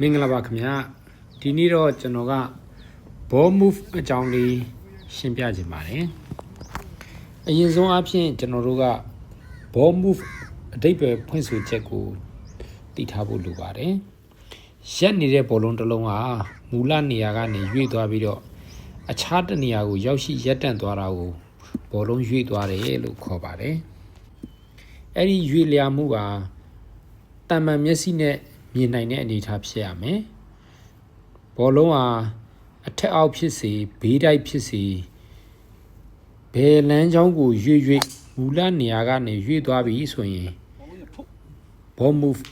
မင်္ဂလာပါခင်ဗျာဒီနေ့တော့ကျွန်တော်က ball move အကြောင်းလေးရှင်းပြခြင်းပါတယ်အရင်ဆုံးအဖြစ်ကျွန်တော်တို့က ball move အတိတ်ပဲဖွင့်ဆိုချက်ကိုတည်ထားဖို့လိုပါတယ်ရက်နေတဲ့ဘောလုံးတစ်လုံးဟာမူလနေရာကနေရွေ့သွားပြီးတော့အခြားတစ်နေရာကိုရောက်ရှိရက်တန့်သွားတာကိုဘောလုံးရွေ့သွားတယ်လို့ခေါ်ပါတယ်အဲ့ဒီရွေ့လျာမှုကတံမှန်မျက်စိနဲ့ မြင်နိုင်တဲ့အနေအထားဖြစ်ရမယ်။ဘောလုံးဟာအထက်အောက်ဖြစ်စေဘေးတိုက်ဖြစ်စေဘယ်လမ်းကြောင်းကိုရွေ့ရွေ့မူလနေရာကနေရွေ့သွားပြီဆိုရင် ball move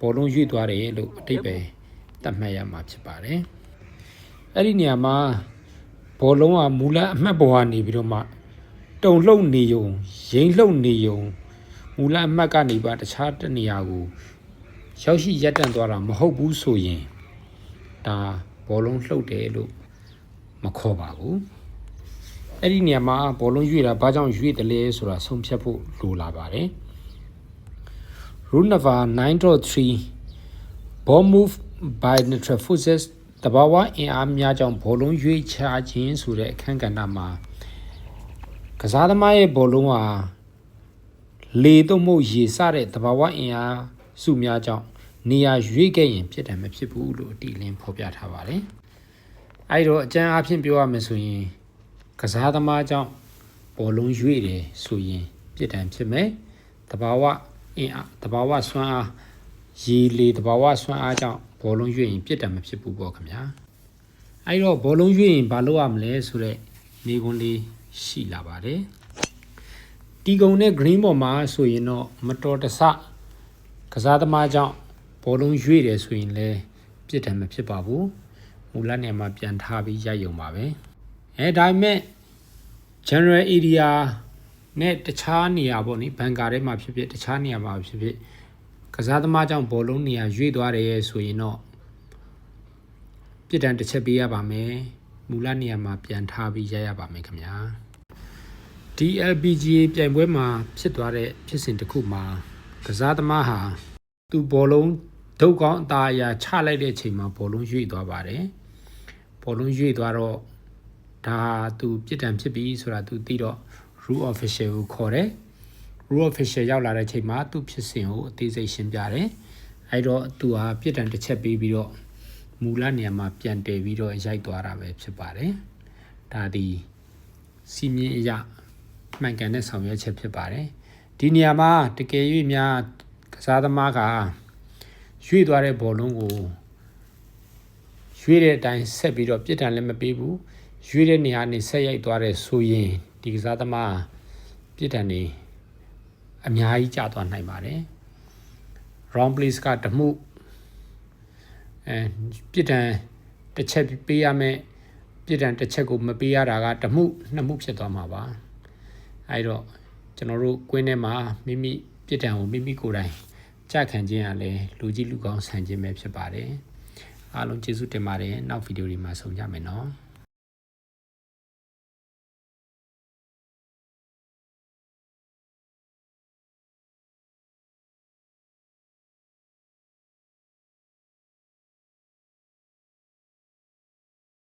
ဘောလုံးရွေ့သွားတယ်လို့အတိတ်ပဲသတ်မှတ်ရမှာဖြစ်ပါတယ်။အဲ့ဒီနေရာမှာဘောလုံးကမူလအမှတ်ပေါ်ကနေပြီးတော့မှတုံလှုပ်နေုံရိမ့်လှုပ်နေုံမူလအမှတ်ကနေပါတခြားတစ်နေရာကို ရောက်ရှိရက်တန့်သွားတာမဟုတ်ဘူးဆိုရင်ဒါဘောလုံးလှုပ်တယ်လို့မခေါ်ပါဘူးအဲ့ဒီနေရာမှာဘောလုံးရွေ့တာဘာကြောင့်ရွေ့တယ်လဲဆိုတာဆုံးဖြတ်ဖို့လိုလာပါတယ် Rule number 9.3 ball move by neutral forces တဘာဝအင်အားများကြောင့်ဘောလုံးရွေ့ချခြင်းဆိုတဲ့အခန်းကဏ္ဍမှာကစားသမားရဲ့ဘောလုံးဟာလေသို့မဟုတ်ရေစတဲ့တဘာဝအင်အား စုများကြောင့်နေရာရွေ့ခဲ့ရင်ဖြစ်တယ်မဖြစ်ဘူးလို့အတိအလင်းဖော်ပြထားပါတယ်။အဲဒီတော့အကျဉ်းအားဖြင့်ပြောရမယ်ဆိုရင်ကစားသမားကြောင့်ဘောလုံးရွေ့တယ်ဆိုရင်ပြစ်ဒဏ်ဖြစ်မယ်။တဘာဝအင်အားတဘာဝဆွမ်းအားရေလေတဘာဝဆွမ်းအားကြောင့်ဘောလုံးရွေ့ရင်ပြစ်ဒဏ်မဖြစ်ဘူးပေါ့ခင်ဗျာ။အဲဒီတော့ဘောလုံးရွေ့ရင်ဘာလုပ်ရမလဲဆိုတော့နေကွန်းလေးရှိလာပါတယ်။တီကုံနဲ့ green ပေါ်မှာဆိုရင်တော့မတော်တဆ ကစားသမားကြောင့်ဘောလုံးရွေ့တယ်ဆိုရင်လည်းပြစ်ဒဏ်မဖြစ်ပါဘူးမူလနေရာမှာပြန်ထားပြီးရိုက်ရုံပါပဲအဲဒါပေမဲ့ general area နဲ့တခြားနေရာပေါ့နိဘန်ကာထဲမှာဖြစ်ဖြစ်တခြားနေရာမှာဖြစ်ဖြစ်ကစားသမားကြောင့်ဘောလုံးနေရာရွေ့သွားတယ်ဆိုရင်တော့ပြစ်ဒဏ်တစ်ချက်ပေးရပါမယ်မူလနေရာမှာပြန်ထားပြီးရိုက်ရပါမယ်ခင်ဗျာ DLPGA ပြိုင်ပွဲမှာဖြစ်သွားတဲ့ဖြစ်စဉ်တစ်ခုမှာကစားသမားဟာ သူဘောလုံးဒုတ်ကောင်းအသားအရာချလိုက်တဲ့အချိန်မှာဘောလုံးရွေ့သွားပါတယ်ဘောလုံးရွေ့သွားတော့ဒါသူပြစ်ဒဏ်ဖြစ်ပြီဆိုတာသူသိတော့ rule official ကိုခေါ်တယ် rule official ရောက်လာတဲ့အချိန်မှာသူဖြစ်စဉ်ကိုအသေးစိတ်ရှင်းပြတယ်အဲ့တော့သူဟာပြစ်ဒဏ်တစ်ချက်ပေးပြီးတော့မူလနေရာမှာပြန်တည်ပြီးတော့ရိုက်သွားတာပဲဖြစ်ပါတယ်ဒါဒီစီမင်းအရာမှန်ကန်တဲ့ဆောင်ရွက်ချက်ဖြစ်ပါတယ်ဒီနေရာမှာတကယ်၍များက စားသမားကရွေ့သွားတဲ့ဘောလုံးကိုရွေ့တဲ့အတိုင်းဆက်ပြီးတော့ပြစ်ဒဏ်လည်းမပေးဘူးရွေ့တဲ့နေရာနေဆက်ရိုက်သွားတဲ့ဆိုရင်ဒီကစားသမားပြစ်ဒဏ်နေအများကြီးကျသွားနိုင်ပါတယ် round place ကတမှုအဲပြစ်ဒဏ်တစ်ချက်ပေးရမယ်ပြစ်ဒဏ်တစ်ချက်ကိုမပေးရတာကတမှုနှစ်မှုဖြစ်သွားမှာပါအဲတော့ကျွန်တော်တို့ကွင်းထဲမှာမိမိပြစ်ဒဏ်ကိုမိမိကိုယ်တိုင် ကြခံခြင်းရလဲလူကြီးလူကောင်းဆန်ခြင်းပဲဖြစ်ပါတယ်အားလုံးကျေးဇူးတင်ပါတယ်နောက်ဗီဒီယိုဒီမှာဆုံကြမယ်နော်